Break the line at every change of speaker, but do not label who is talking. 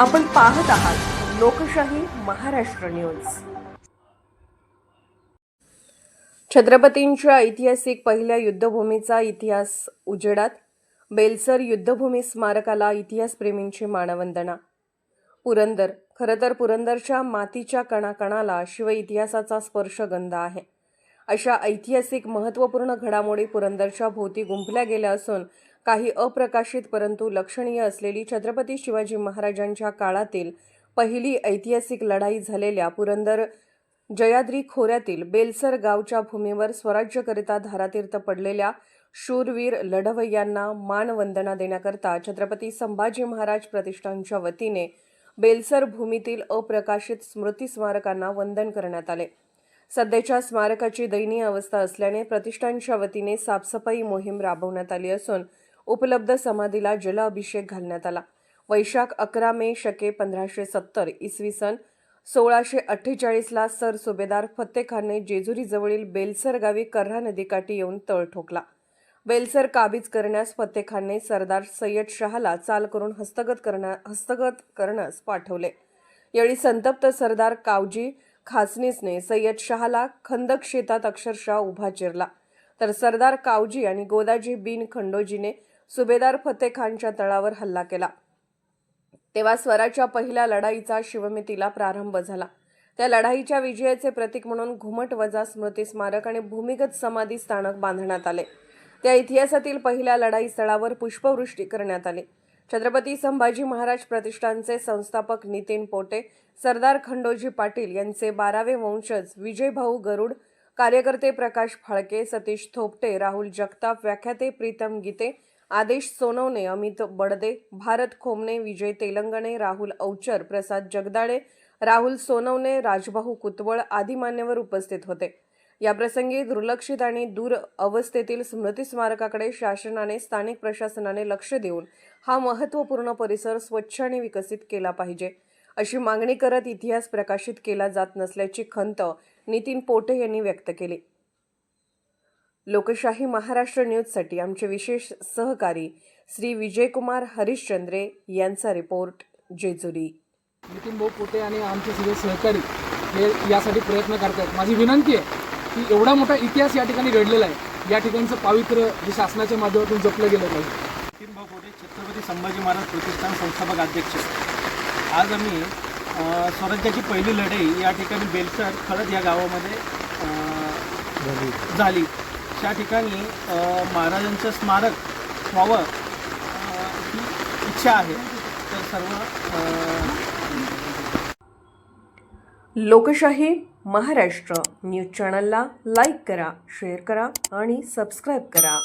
आपण पाहत आहात लोकशाही महाराष्ट्र न्यूज. छत्रपतींच्या ऐतिहासिक पहिल्या युद्धभूमीचा इतिहास उजेडात बेलसर युद्धभूमी स्मारकाला इतिहासप्रेमींची मानवंदना. पुरंदर खरं तर पुरंदरच्या मातीच्या कणाकणाला शिव इतिहासाचा स्पर्श गंध आहे. अशा ऐतिहासिक महत्त्वपूर्ण घडामोडी पुरंदरच्या भोवती गुंफल्या गेल्या असून काही अप्रकाशित परंतु लक्षणीय असलेली छत्रपती शिवाजी महाराजांच्या काळातील पहिली ऐतिहासिक लढाई झालेल्या पुरंदर जयाद्री खोऱ्यातील बेलसर गावच्या भूमीवर स्वराज्यकरिता धारातीर्थ पडलेल्या शूरवीर लढवय्यांना मानवंदना देण्याकरता छत्रपती संभाजी महाराज प्रतिष्ठानच्या वतीने बेलसर भूमीतील अप्रकाशित स्मृती स्मारकांना वंदन करण्यात आले. सध्याच्या स्मारकाची दयनीय अवस्था असल्याने प्रतिष्ठानच्या वतीने साफसफाई मोहीम राबवण्यात आली असून उपलब्ध समाधीला जलाभिषेक घालण्यात आला. वैशाख अकरा मे शके पंधराशे सत्तर इसवी सन सोळाशे अठ्ठेचाळीसला सर सुभेदार फत्तेखानने जेजुरीजवळील बेलसर गावी कर्हा नदीकाठी येऊन तळ ठोकला. बेलसर काबीज करण्यास फत्तेखानने सरदार सय्यद शहाला चाल करून हस्तगत करण्या हस्तगत करण्यास पाठवले. यावेळी संतप्त सरदार कावजी खासनीसने सय्यद शहाला खंदक शेतात अक्षरशः उभा चिरला. तर सरदार कावजी आणि गोदाजी बिन खंडोजीने सुभेदार फतेखानच्या तळावर हल्ला केला. तेव्हा स्वराच्या पहिल्या लढाईचा शिवमितीला प्रारंभ झाला. त्या लढाईच्या विजयाचे प्रतीक म्हणून घुमट वजा स्मृती स्मारक आणि भूमिगत समाधी स्थानक बांधण्यात आले. त्या इतिहासातील पहिल्या लढाई स्थळावर पुष्पवृष्टी करण्यात आली. छत्रपती संभाजी महाराज प्रतिष्ठानचे संस्थापक नितीन पोटे सरदार खंडोजी पाटील यांचे बारावे वंशज विजयभाऊ गरुड कार्यकर्ते प्रकाश फाळके सतीश थोपटे राहुल जगताप व्याख्याते प्रीतम गीते आदेश सोनवणे अमित बडदे भारत खोमणे विजय तेलंगणे राहुल औचर प्रसाद जगदाळे राहुल सोनवणे राजभाऊ कुतवळ आदी मान्यवर उपस्थित होते. याप्रसंगी दुर्लक्षित आणि दूर अवस्थेतील स्मृती स्मारकाकडे शासनाने स्थानिक प्रशासनाने लक्ष देऊन हा महत्त्वपूर्ण परिसर स्वच्छ आणि विकसित केला पाहिजे. अशी मागणी करत इतिहास प्रकाशित केला जात नसल्याची खंत नितीन पोटे यांनी व्यक्त केली. लोकशाही महाराष्ट्र न्यूजसाठी आमचे विशेष सहकारी श्री विजयकुमार हरिश्चंद्रे यांचा रिपोर्ट जेजुरी.
नितीन भाऊ पोटे आणि आमचे सगळे सहकारी हे यासाठी प्रयत्न करतात माझी विनंती आहे की एवढा मोठा इतिहास या ठिकाणी घडलेला आहे या ठिकाणचं पावित्र्य हे शासनाच्या माध्यमातून जपलं गेलं पाहिजे.
नितीन भाऊ कोटे छत्रपती संभाजी महाराज प्रतिष्ठान संस्थापक अध्यक्ष. आज आम्ही स्वराज्याची पहिली लढाई या ठिकाणी बेलसर खळद या गावामध्ये झाली. त्या ठिकाणी महाराजांचं स्मारक व्हावं ही इच्छा आहे. तर सर्व
लोकशाही महाराष्ट्र न्यूज चॅनलला लाईक करा शेअर करा आणि सबस्क्राईब करा.